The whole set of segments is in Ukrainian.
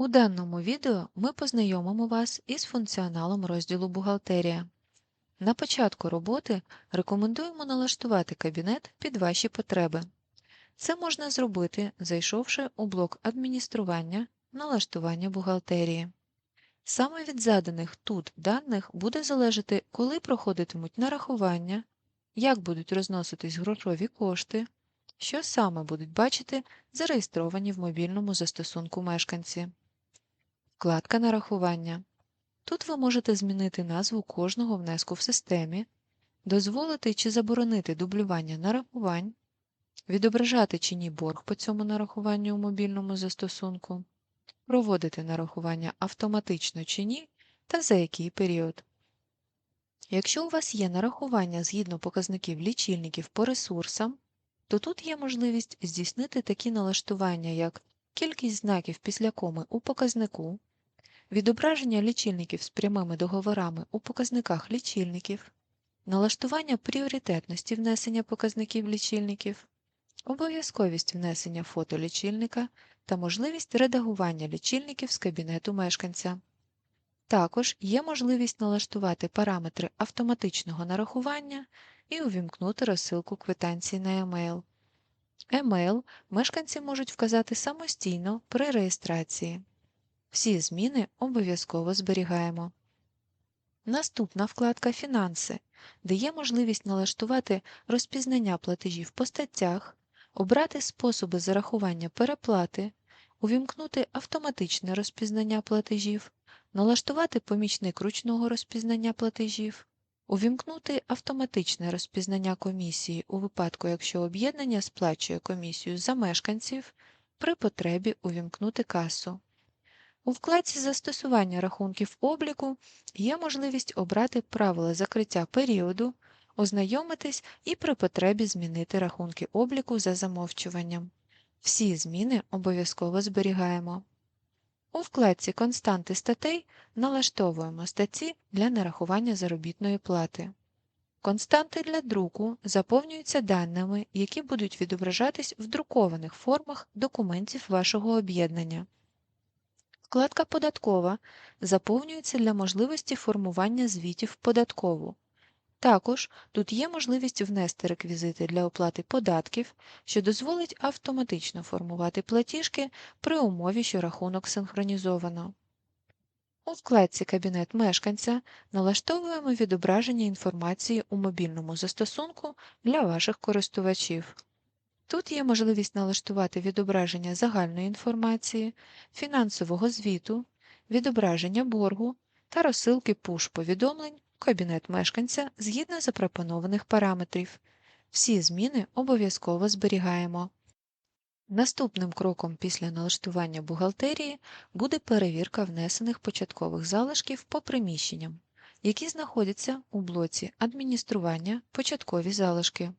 У даному відео ми познайомимо вас із функціоналом розділу Бухгалтерія. На початку роботи рекомендуємо налаштувати кабінет під ваші потреби. Це можна зробити, зайшовши у блок адміністрування налаштування бухгалтерії. Саме від заданих тут даних буде залежати, коли проходитимуть нарахування, як будуть розноситись грошові кошти, що саме будуть бачити зареєстровані в мобільному застосунку мешканці. Вкладка Нарахування. Тут ви можете змінити назву кожного внеску в системі, дозволити чи заборонити дублювання нарахувань, відображати чи ні борг по цьому нарахуванню у мобільному застосунку, проводити нарахування автоматично чи ні та за який період. Якщо у вас є нарахування згідно показників лічильників по ресурсам, то тут є можливість здійснити такі налаштування, як кількість знаків після коми у показнику, відображення лічильників з прямими договорами у показниках лічильників, налаштування пріоритетності внесення показників лічильників, обов'язковість внесення фото лічильника та можливість редагування лічильників з кабінету мешканця. Також є можливість налаштувати параметри автоматичного нарахування і увімкнути розсилку квитанцій на e-mail. Емейл мешканці можуть вказати самостійно при реєстрації. Всі зміни обов'язково зберігаємо. Наступна вкладка Фінанси, де є можливість налаштувати розпізнання платежів по статтях, обрати способи зарахування переплати, увімкнути автоматичне розпізнання платежів, налаштувати помічник ручного розпізнання платежів, увімкнути автоматичне розпізнання комісії у випадку, якщо об'єднання сплачує комісію за мешканців, при потребі увімкнути касу. У вкладці Застосування рахунків обліку є можливість обрати правила закриття періоду, ознайомитись і при потребі змінити рахунки обліку за замовчуванням. Всі зміни обов'язково зберігаємо. У вкладці Константи статей налаштовуємо статті для нарахування заробітної плати. Константи для друку заповнюються даними, які будуть відображатись в друкованих формах документів вашого об'єднання. Вкладка Податкова заповнюється для можливості формування звітів податкову. Також тут є можливість внести реквізити для оплати податків, що дозволить автоматично формувати платіжки при умові, що рахунок синхронізовано. У вкладці Кабінет мешканця налаштовуємо відображення інформації у мобільному застосунку для ваших користувачів. Тут є можливість налаштувати відображення загальної інформації, фінансового звіту, відображення боргу та розсилки пуш-повідомлень у кабінет мешканця згідно запропонованих параметрів. Всі зміни обов'язково зберігаємо. Наступним кроком після налаштування бухгалтерії буде перевірка внесених початкових залишків по приміщенням, які знаходяться у блоці адміністрування початкові залишки.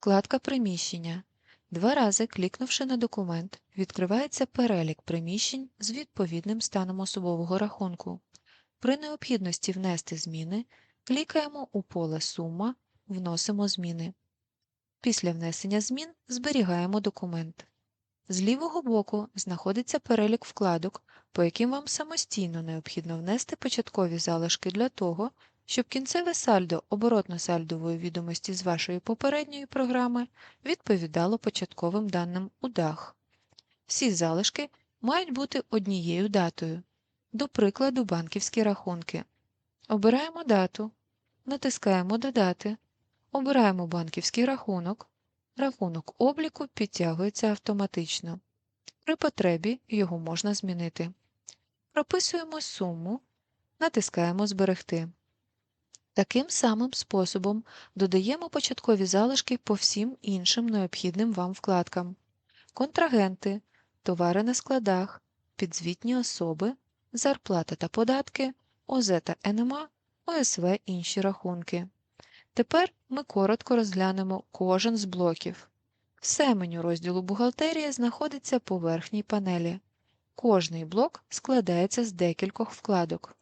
Вкладка Приміщення. Два рази клікнувши на документ, відкривається перелік приміщень з відповідним станом особового рахунку. При необхідності внести зміни клікаємо у поле Сума, вносимо зміни. Після внесення змін зберігаємо документ. З лівого боку знаходиться перелік вкладок, по яким вам самостійно необхідно внести початкові залишки для того, щоб кінцеве сальдо оборотно-сальдової відомості з вашої попередньої програми відповідало початковим даним у дах. Всі залишки мають бути однією датою, до прикладу, банківські рахунки. Обираємо дату, натискаємо Додати, обираємо банківський рахунок. Рахунок обліку підтягується автоматично. При потребі його можна змінити. Прописуємо суму, натискаємо Зберегти. Таким самим способом додаємо початкові залишки по всім іншим необхідним вам вкладкам: контрагенти, товари на складах, підзвітні особи, зарплата та податки, ОЗ та НМА, ОСВ інші рахунки. Тепер ми коротко розглянемо кожен з блоків. Все меню розділу бухгалтерія знаходиться по верхній панелі. Кожний блок складається з декількох вкладок.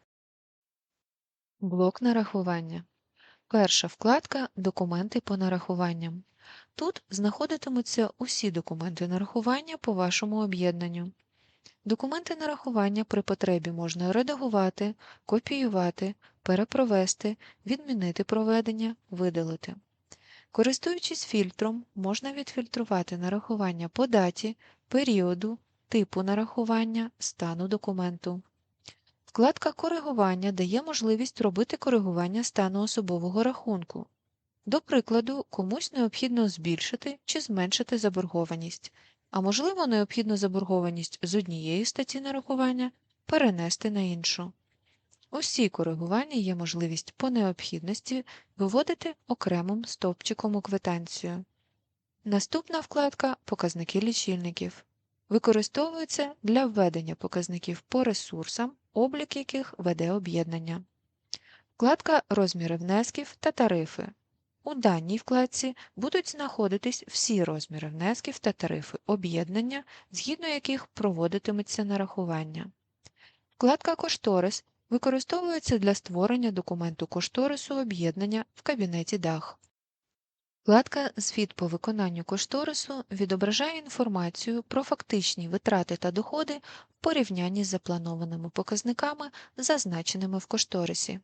Блок нарахування. Перша вкладка Документи по нарахуванням. Тут знаходитимуться усі документи нарахування по вашому об'єднанню. Документи нарахування при потребі можна редагувати, копіювати, перепровести, відмінити проведення, видалити. Користуючись фільтром, можна відфільтрувати нарахування по даті, періоду, типу нарахування, стану документу. Вкладка Коригування дає можливість робити коригування стану особового рахунку. До прикладу, комусь необхідно збільшити чи зменшити заборгованість, а можливо, необхідно заборгованість з однієї статті нарахування перенести на іншу. Усі коригування є можливість по необхідності виводити окремим стовпчиком у квитанцію. Наступна вкладка Показники лічильників. Використовується для введення показників по ресурсам, облік яких веде об'єднання. Вкладка Розміри внесків та тарифи. У даній вкладці будуть знаходитись всі розміри внесків та тарифи об'єднання, згідно яких проводитиметься нарахування. Вкладка Кошторис використовується для створення документу кошторису об'єднання в кабінеті дах. Вкладка Звіт по виконанню кошторису відображає інформацію про фактичні витрати та доходи в порівнянні з запланованими показниками, зазначеними в кошторисі.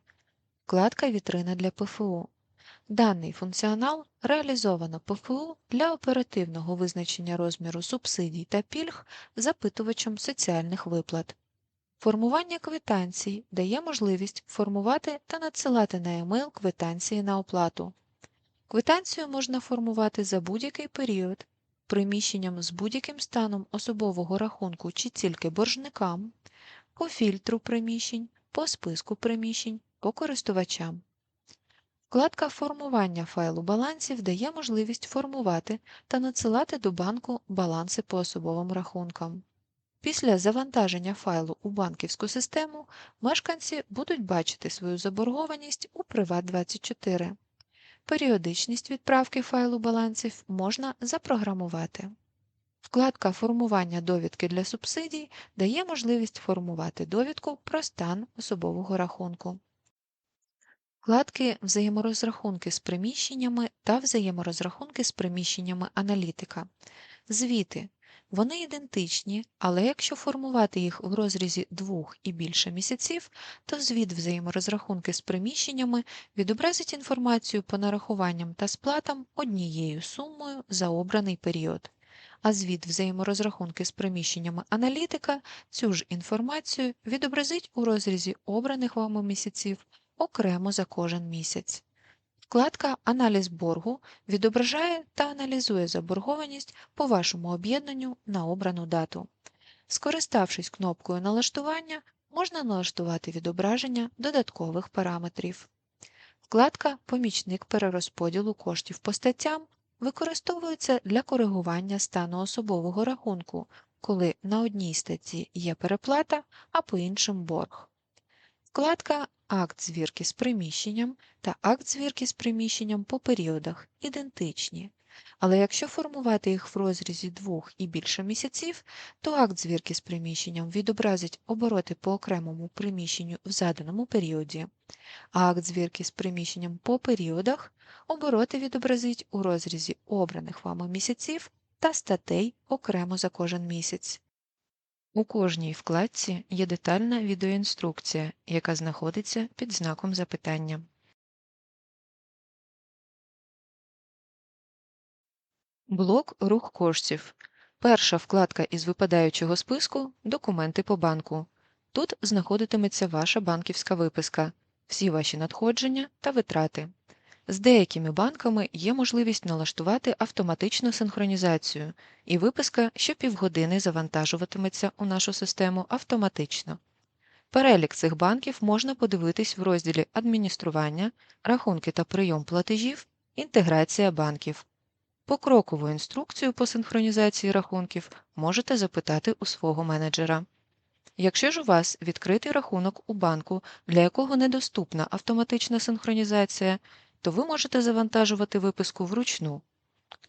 Вкладка Вітрина для ПФУ. Даний функціонал реалізовано ПФУ для оперативного визначення розміру субсидій та пільг запитувачам соціальних виплат. Формування квитанцій дає можливість формувати та надсилати на e-mail квитанції на оплату. Квитанцію можна формувати за будь-який період, приміщенням з будь-яким станом особового рахунку чи тільки боржникам, по фільтру приміщень, по списку приміщень, по користувачам. Вкладка Формування файлу балансів дає можливість формувати та надсилати до банку баланси по особовим рахункам. Після завантаження файлу у банківську систему мешканці будуть бачити свою заборгованість у Приват24. Періодичність відправки файлу балансів можна запрограмувати. Вкладка Формування довідки для субсидій дає можливість формувати довідку про стан особового рахунку. Вкладки Взаєморозрахунки з приміщеннями та взаєморозрахунки з приміщеннями аналітика. Звіти. Вони ідентичні, але якщо формувати їх в розрізі двох і більше місяців, то звіт взаєморозрахунки з приміщеннями відобразить інформацію по нарахуванням та сплатам однією сумою за обраний період. А звіт взаєморозрахунки з приміщеннями аналітика цю ж інформацію відобразить у розрізі обраних вами місяців окремо за кожен місяць. Вкладка Аналіз боргу відображає та аналізує заборгованість по вашому об'єднанню на обрану дату. Скориставшись кнопкою Налаштування, можна налаштувати відображення додаткових параметрів. Вкладка Помічник перерозподілу коштів по статтям використовується для коригування стану особового рахунку, коли на одній статті є переплата, а по іншим борг. Вкладка Акт звірки з приміщенням та акт звірки з приміщенням по періодах ідентичні. Але якщо формувати їх в розрізі двох і більше місяців, то акт звірки з приміщенням відобразить обороти по окремому приміщенню в заданому періоді, а акт звірки з приміщенням по періодах обороти відобразить у розрізі обраних вами місяців та статей окремо за кожен місяць. У кожній вкладці є детальна відеоінструкція, яка знаходиться під знаком запитання. Блок Рух коштів. Перша вкладка із випадаючого списку Документи по банку. Тут знаходитиметься ваша банківська виписка, всі ваші надходження та витрати. З деякими банками є можливість налаштувати автоматичну синхронізацію, і виписка щопівгодини завантажуватиметься у нашу систему автоматично. Перелік цих банків можна подивитись в розділі Адміністрування, рахунки та прийом платежів, інтеграція банків. Покрокову інструкцію по синхронізації рахунків можете запитати у свого менеджера. Якщо ж у вас відкритий рахунок у банку, для якого недоступна автоматична синхронізація, то ви можете завантажувати виписку вручну.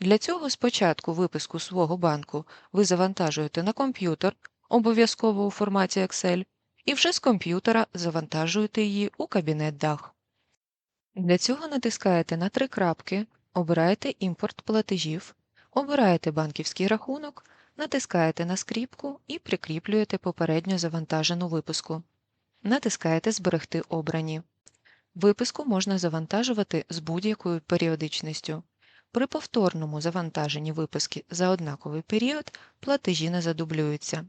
Для цього спочатку виписку свого банку ви завантажуєте на комп'ютер, обов'язково у форматі Excel, і вже з комп'ютера завантажуєте її у кабінет дах. Для цього натискаєте на три крапки, обираєте імпорт платежів, обираєте банківський рахунок, натискаєте на скріпку і прикріплюєте попередньо завантажену виписку. Натискаєте Зберегти обрані. Виписку можна завантажувати з будь-якою періодичністю. При повторному завантаженні виписки за однаковий період платежі не задублюються.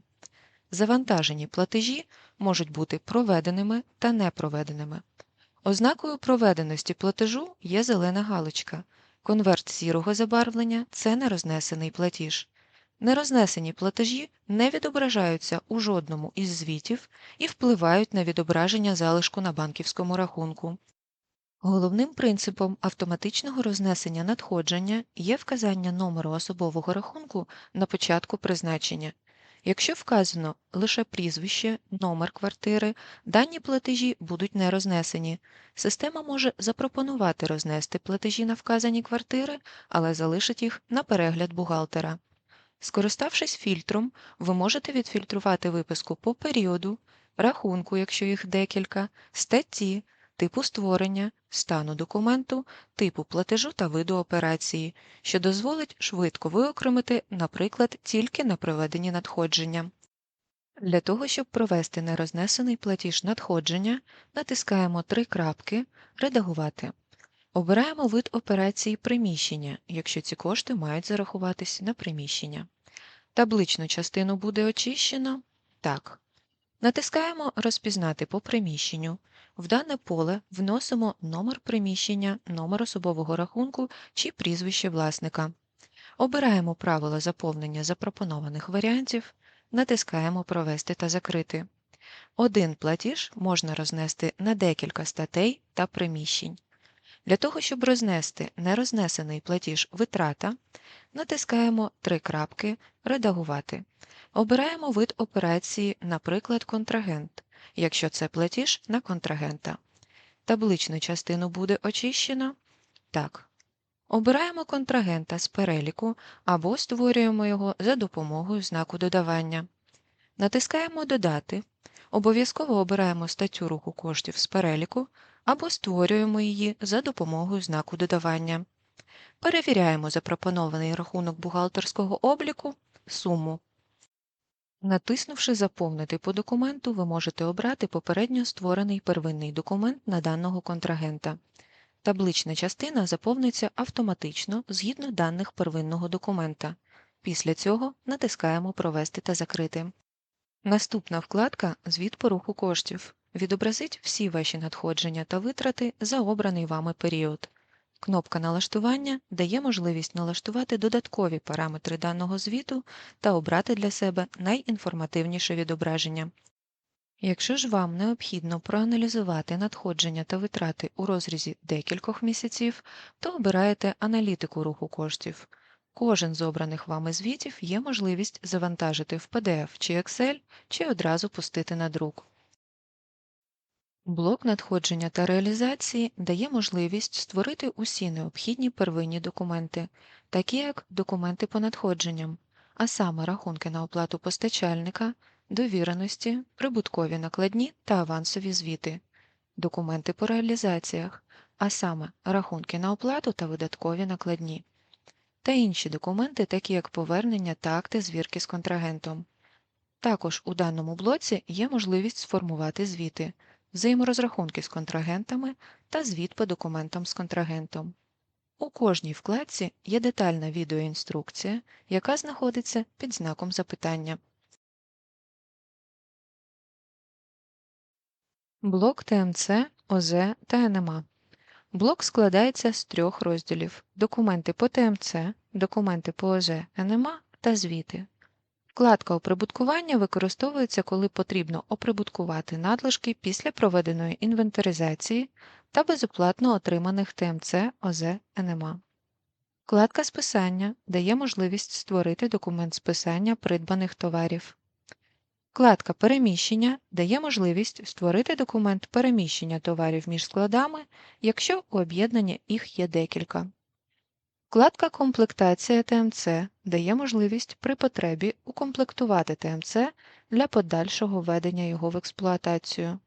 Завантажені платежі можуть бути проведеними та непроведеними. Ознакою проведеності платежу є зелена галочка. Конверт сірого забарвлення це нерознесений платіж. Нерознесені платежі не відображаються у жодному із звітів і впливають на відображення залишку на банківському рахунку. Головним принципом автоматичного рознесення надходження є вказання номеру особового рахунку на початку призначення. Якщо вказано лише прізвище, номер квартири, дані платежі будуть не рознесені. Система може запропонувати рознести платежі на вказані квартири, але залишить їх на перегляд бухгалтера. Скориставшись фільтром, ви можете відфільтрувати виписку по періоду, рахунку, якщо їх декілька, статті, типу створення, стану документу, типу платежу та виду операції, що дозволить швидко виокремити, наприклад, тільки на проведені надходження. Для того, щоб провести нерознесений платіж надходження, натискаємо три крапки Редагувати. Обираємо вид операції приміщення, якщо ці кошти мають зарахуватись на приміщення. Табличну частину буде очищено так. Натискаємо Розпізнати по приміщенню. В дане поле вносимо номер приміщення, номер особового рахунку чи прізвище власника. Обираємо правила заповнення запропонованих варіантів, натискаємо Провести та закрити. Один платіж можна рознести на декілька статей та приміщень. Для того, щоб рознести нерознесений платіж витрата, натискаємо три крапки Редагувати. Обираємо вид операції, наприклад, контрагент, якщо це платіж на контрагента. Табличну частину буде очищено так. Обираємо контрагента з переліку або створюємо його за допомогою знаку додавання. Натискаємо Додати. Обов'язково обираємо статтю руху коштів з переліку або створюємо її за допомогою знаку додавання. Перевіряємо запропонований рахунок бухгалтерського обліку, суму. Натиснувши Заповнити по документу, ви можете обрати попередньо створений первинний документ на даного контрагента. Таблична частина заповниться автоматично згідно даних первинного документа. Після цього натискаємо Провести та закрити. Наступна вкладка Звіт по руху коштів відобразить всі ваші надходження та витрати за обраний вами період. Кнопка Налаштування дає можливість налаштувати додаткові параметри даного звіту та обрати для себе найінформативніше відображення. Якщо ж вам необхідно проаналізувати надходження та витрати у розрізі декількох місяців, то обираєте аналітику руху коштів. Кожен з обраних вами звітів є можливість завантажити в PDF чи Excel чи одразу пустити на друк. Блок надходження та реалізації дає можливість створити усі необхідні первинні документи, такі як документи по надходженням, а саме рахунки на оплату постачальника, довіреності, прибуткові накладні та авансові звіти, документи по реалізаціях, а саме рахунки на оплату та видаткові накладні, та інші документи, такі як повернення та акти звірки з контрагентом. Також у даному блоці є можливість сформувати звіти взаєморозрахунки з контрагентами та звіт по документам з контрагентом. У кожній вкладці є детальна відеоінструкція, яка знаходиться під знаком запитання. Блок ТМЦ, ОЗ та НМА. Блок складається з трьох розділів документи по ТМЦ, документи по ОЗ НМА та звіти. Вкладка оприбуткування використовується, коли потрібно оприбуткувати надлишки після проведеної інвентаризації та безоплатно отриманих ТМЦ ОЗ НМА. Вкладка списання дає можливість створити документ списання придбаних товарів. Вкладка Переміщення дає можливість створити документ переміщення товарів між складами, якщо у об'єднання їх є декілька. Вкладка Комплектація ТМЦ дає можливість при потребі укомплектувати ТМЦ для подальшого введення його в експлуатацію.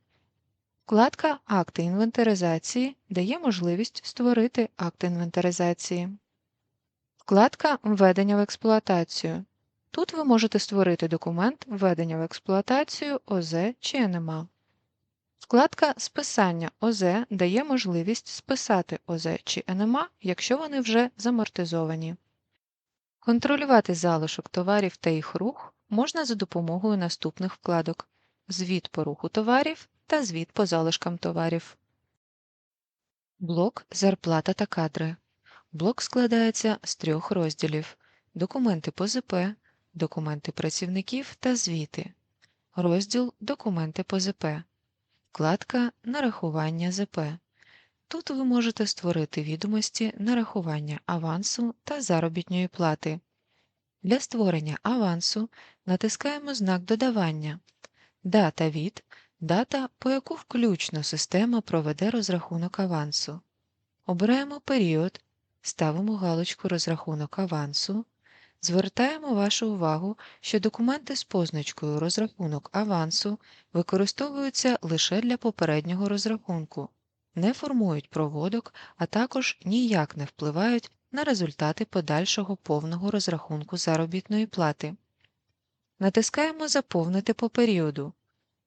Вкладка Акти інвентаризації дає можливість створити акт інвентаризації. Вкладка Введення в експлуатацію Тут ви можете створити документ введення в експлуатацію ОЗ чи НМА. Вкладка Списання ОЗ дає можливість списати ОЗ чи НМА, якщо вони вже замортизовані. Контролювати залишок товарів та їх рух можна за допомогою наступних вкладок Звіт по руху товарів та звіт по залишкам товарів. Блок Зарплата та кадри. Блок складається з трьох розділів Документи по ЗП, Документи працівників та звіти. Розділ Документи по ЗП. Вкладка Нарахування ЗП. Тут ви можете створити відомості нарахування авансу та заробітної плати. Для створення авансу натискаємо знак додавання. Дата від дата, по яку включно система проведе розрахунок авансу. Обираємо період, ставимо галочку Розрахунок авансу. Звертаємо вашу увагу, що документи з позначкою Розрахунок авансу використовуються лише для попереднього розрахунку, не формують проводок, а також ніяк не впливають на результати подальшого повного розрахунку заробітної плати. Натискаємо Заповнити по періоду.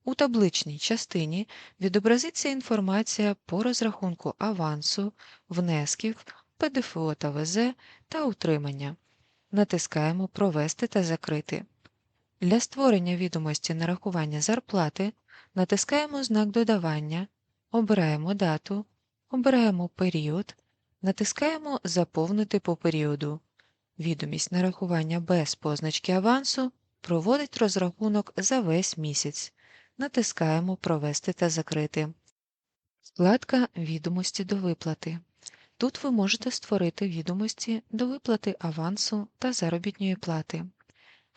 У табличній частині відобразиться інформація по розрахунку авансу, внесків, ПДФО та ВЗ та утримання. Натискаємо Провести та закрити. Для створення відомості нарахування зарплати натискаємо знак додавання, обираємо дату, обираємо період, натискаємо Заповнити по періоду. Відомість нарахування без позначки авансу проводить розрахунок за весь місяць. Натискаємо Провести та закрити. Вкладка Відомості до виплати. Тут ви можете створити відомості до виплати авансу та заробітної плати.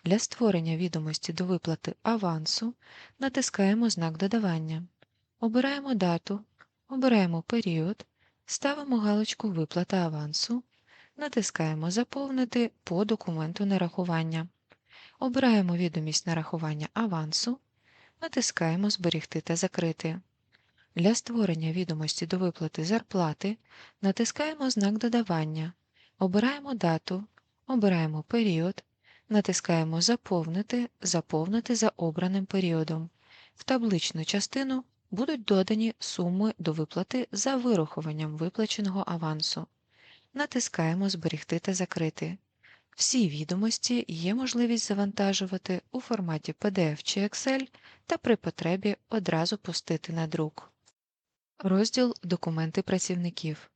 Для створення відомості до виплати авансу натискаємо знак додавання, обираємо дату, обираємо період, ставимо галочку Виплата авансу, натискаємо Заповнити по документу нарахування, обираємо відомість нарахування авансу, натискаємо Зберегти та закрити. Для створення відомості до виплати зарплати натискаємо знак додавання, обираємо дату, обираємо період, натискаємо Заповнити, Заповнити за обраним періодом. В табличну частину будуть додані суми до виплати за вирахуванням виплаченого авансу. Натискаємо Зберегти та закрити. Всі відомості є можливість завантажувати у форматі PDF чи Excel та при потребі одразу пустити на друк. Розділ Документи працівників.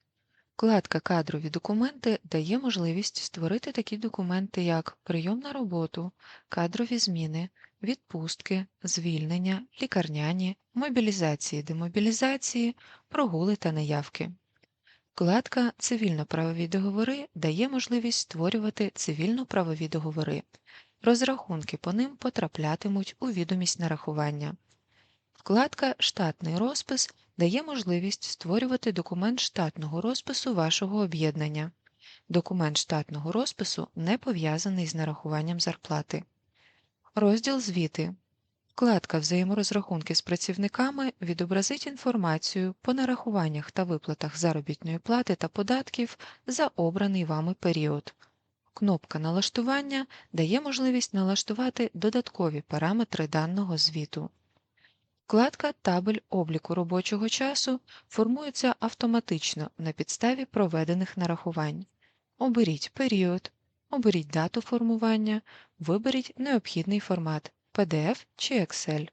Вкладка Кадрові документи дає можливість створити такі документи, як прийом на роботу, кадрові зміни, відпустки, звільнення, лікарняні, мобілізації, демобілізації, прогули та неявки. Вкладка Цивільно-правові договори дає можливість створювати цивільно-правові договори. Розрахунки по ним потраплятимуть у відомість нарахування. Вкладка Штатний розпис дає можливість створювати документ штатного розпису вашого об'єднання. Документ штатного розпису не пов'язаний з нарахуванням зарплати. Розділ Звіти. Вкладка Взаєморозрахунки з працівниками відобразить інформацію по нарахуваннях та виплатах заробітної плати та податків за обраний вами період. Кнопка Налаштування дає можливість налаштувати додаткові параметри даного звіту. Вкладка Табель обліку робочого часу формується автоматично на підставі проведених нарахувань. Оберіть період, оберіть дату формування, виберіть необхідний формат PDF чи Excel.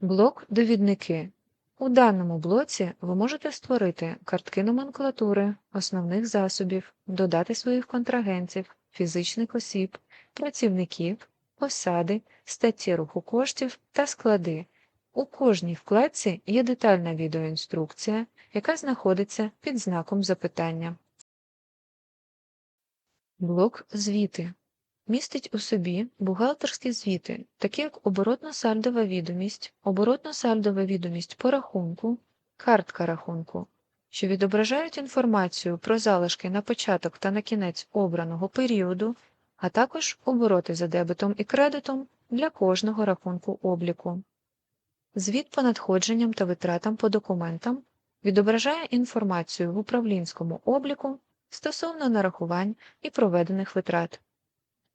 Блок Довідники. У даному блоці ви можете створити картки номенклатури, основних засобів, додати своїх контрагентів, фізичних осіб, працівників, посади, статті руху коштів та склади. У кожній вкладці є детальна відеоінструкція, яка знаходиться під знаком запитання. Блок Звіти містить у собі бухгалтерські звіти, такі як оборотно-сальдова відомість, оборотно-сальдова відомість по рахунку, картка рахунку, що відображають інформацію про залишки на початок та на кінець обраного періоду, а також обороти за дебетом і кредитом для кожного рахунку обліку. Звіт по надходженням та витратам по документам відображає інформацію в управлінському обліку стосовно нарахувань і проведених витрат.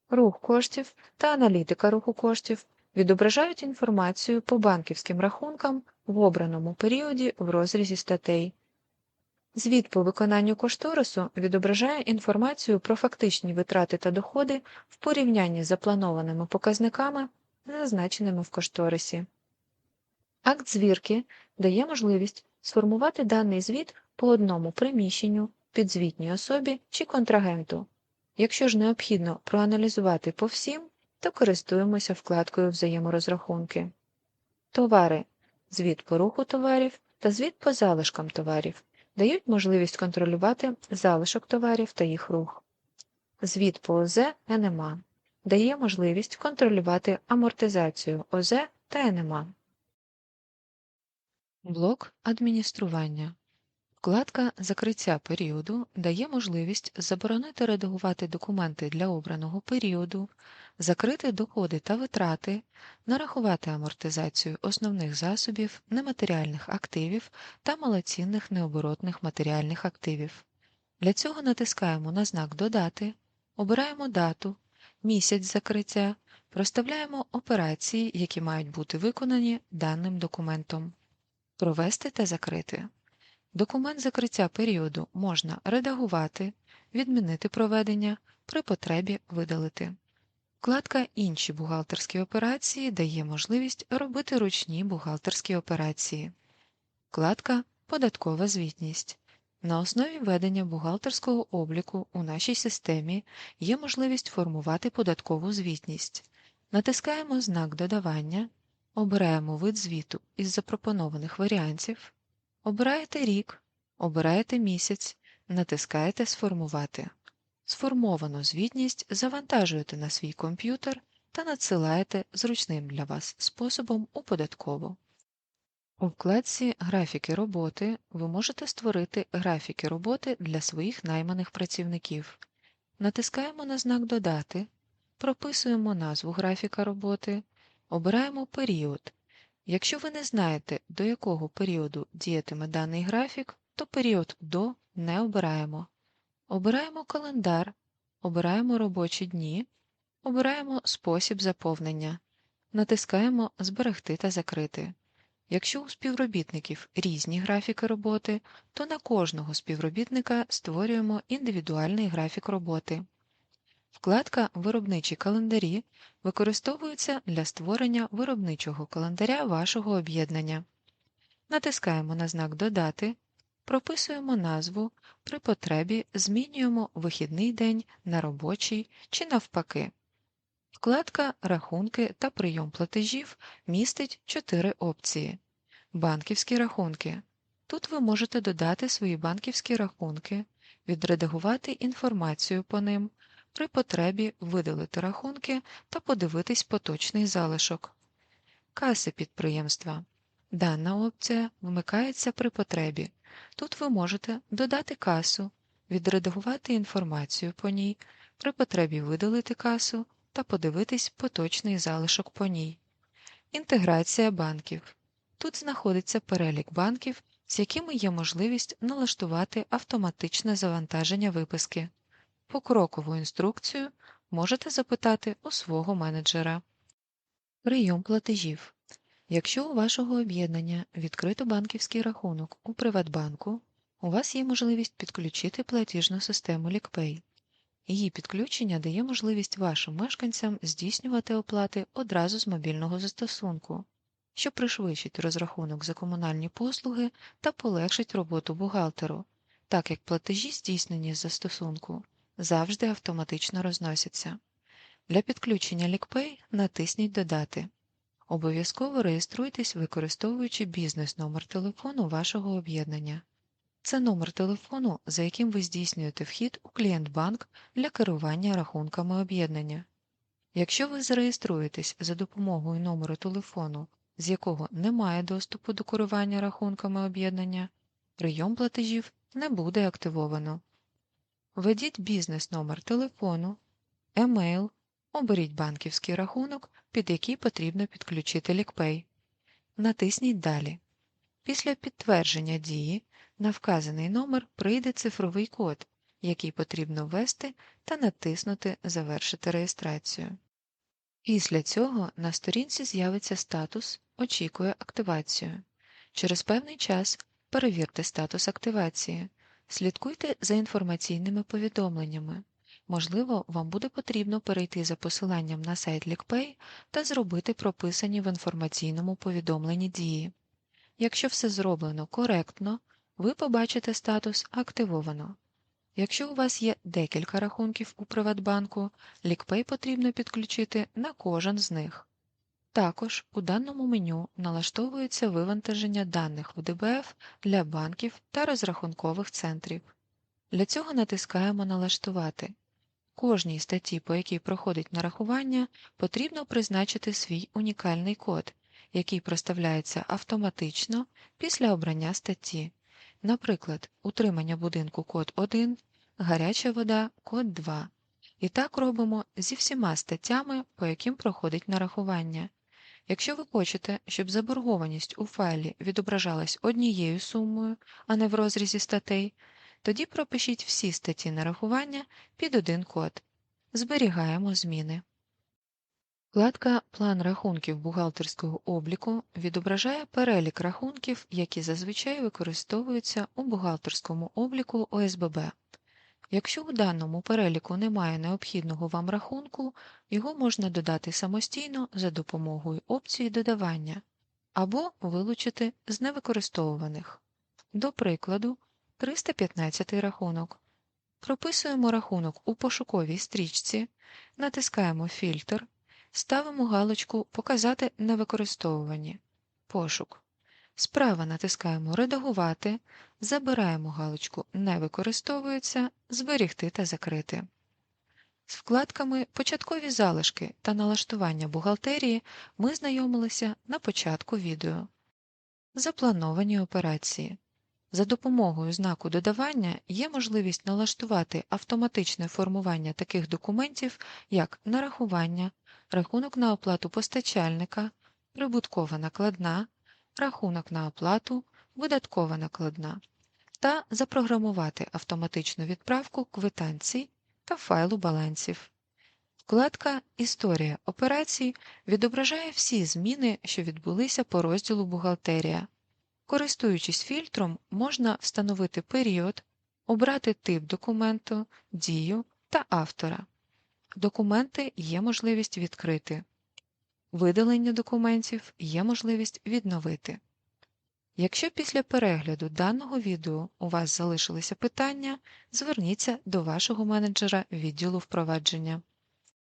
рух коштів та аналітика руху коштів відображають інформацію по банківським рахункам в обраному періоді в розрізі статей. Звіт по виконанню кошторису відображає інформацію про фактичні витрати та доходи в порівнянні з запланованими показниками, зазначеними в кошторисі. Акт звірки дає можливість сформувати даний звіт по одному приміщенню, підзвітній особі чи контрагенту. Якщо ж необхідно проаналізувати по всім, то користуємося вкладкою Взаєморозрахунки. Товари звіт по руху товарів та звіт по залишкам товарів дають можливість контролювати залишок товарів та їх рух. Звіт по ОЗ НМА дає можливість контролювати амортизацію ОЗ та НМА. Блок адміністрування. Вкладка Закриття періоду дає можливість заборонити редагувати документи для обраного періоду, закрити доходи та витрати, нарахувати амортизацію основних засобів, нематеріальних активів та малоцінних необоротних матеріальних активів. Для цього натискаємо на знак Додати, обираємо дату, місяць закриття, проставляємо операції, які мають бути виконані даним документом. Провести та закрити. Документ закриття періоду можна редагувати, відмінити проведення, при потребі видалити. Вкладка Інші бухгалтерські операції дає можливість робити ручні бухгалтерські операції. Вкладка Податкова звітність. На основі ведення бухгалтерського обліку у нашій системі є можливість формувати податкову звітність. Натискаємо знак додавання, обираємо вид звіту із запропонованих варіантів. Обираєте рік, обираєте місяць, натискаєте Сформувати. Сформовану звітність завантажуєте на свій комп'ютер та надсилаєте зручним для вас способом у податкову. У вкладці Графіки роботи ви можете створити графіки роботи для своїх найманих працівників. Натискаємо на знак Додати, прописуємо назву графіка роботи, обираємо період. Якщо ви не знаєте, до якого періоду діятиме даний графік, то період до не обираємо. Обираємо календар, обираємо робочі дні, обираємо спосіб заповнення, натискаємо Зберегти та закрити. Якщо у співробітників різні графіки роботи, то на кожного співробітника створюємо індивідуальний графік роботи. Вкладка Виробничі календарі використовується для створення виробничого календаря вашого об'єднання. Натискаємо на знак Додати, прописуємо назву, при потребі змінюємо вихідний день на робочий чи навпаки. Вкладка Рахунки та прийом платежів містить чотири опції. Банківські рахунки. Тут ви можете додати свої банківські рахунки, відредагувати інформацію по ним, при потребі видалити рахунки та подивитись поточний залишок. Каси підприємства. Дана опція вмикається при потребі. Тут ви можете додати касу, відредагувати інформацію по ній, при потребі видалити касу та подивитись поточний залишок по ній. Інтеграція банків. Тут знаходиться перелік банків, з якими є можливість налаштувати автоматичне завантаження виписки. Покрокову інструкцію можете запитати у свого менеджера. Прийом платежів. Якщо у вашого об'єднання відкрито банківський рахунок у Приватбанку, у вас є можливість підключити платіжну систему LickPay. Її підключення дає можливість вашим мешканцям здійснювати оплати одразу з мобільного застосунку, що пришвидшить розрахунок за комунальні послуги та полегшить роботу бухгалтеру, так як платежі, здійснені з застосунку, завжди автоматично розносяться. Для підключення LickPay натисніть Додати. Обов'язково реєструйтесь, використовуючи бізнес-номер телефону вашого об'єднання. Це номер телефону, за яким ви здійснюєте вхід у клієнт-банк для керування рахунками об'єднання. Якщо ви зареєструєтесь за допомогою номеру телефону, з якого немає доступу до керування рахунками об'єднання, прийом платежів не буде активовано. Введіть бізнес-номер телефону, емейл, оберіть банківський рахунок, під який потрібно підключити LickPay. Натисніть Далі. Після підтвердження дії на вказаний номер прийде цифровий код, який потрібно ввести, та натиснути Завершити реєстрацію. Після цього на сторінці з'явиться статус Очікує активацію. Через певний час перевірте статус активації, слідкуйте за інформаційними повідомленнями. Можливо, вам буде потрібно перейти за посиланням на сайт LickPay та зробити прописані в інформаційному повідомленні дії. Якщо все зроблено коректно, ви побачите статус Активовано. Якщо у вас є декілька рахунків у Приватбанку, LickPay потрібно підключити на кожен з них. Також у даному меню налаштовується вивантаження даних в ДБФ для банків та розрахункових центрів. Для цього натискаємо Налаштувати. Кожній статті, по якій проходить нарахування, потрібно призначити свій унікальний код, який проставляється автоматично після обрання статті. Наприклад, утримання будинку код 1, гаряча вода код 2. І так робимо зі всіма статтями, по яким проходить нарахування. Якщо ви хочете, щоб заборгованість у файлі відображалась однією сумою, а не в розрізі статей, тоді пропишіть всі статті нарахування під один код. Зберігаємо зміни. Вкладка План рахунків бухгалтерського обліку відображає перелік рахунків, які зазвичай використовуються у бухгалтерському обліку ОСББ. Якщо у даному переліку немає необхідного вам рахунку, його можна додати самостійно за допомогою опції додавання або вилучити з невикористовуваних. До прикладу, 315 рахунок. Прописуємо рахунок у пошуковій стрічці, натискаємо Фільтр, ставимо галочку Показати невикористовувані. Пошук. Справа натискаємо Редагувати, забираємо галочку Не використовується, Зберігти та закрити. З вкладками Початкові залишки та налаштування бухгалтерії ми знайомилися на початку відео. Заплановані операції. За допомогою знаку додавання є можливість налаштувати автоматичне формування таких документів, як нарахування, рахунок на оплату постачальника, прибуткова накладна, рахунок на оплату, видаткова накладна та запрограмувати автоматичну відправку квитанцій та файлу балансів. Вкладка Історія операцій відображає всі зміни, що відбулися по розділу Бухгалтерія. Користуючись фільтром, можна встановити період, обрати тип документу, дію та автора. Документи є можливість відкрити. Видалення документів є можливість відновити. Якщо після перегляду даного відео у вас залишилися питання, зверніться до вашого менеджера відділу впровадження.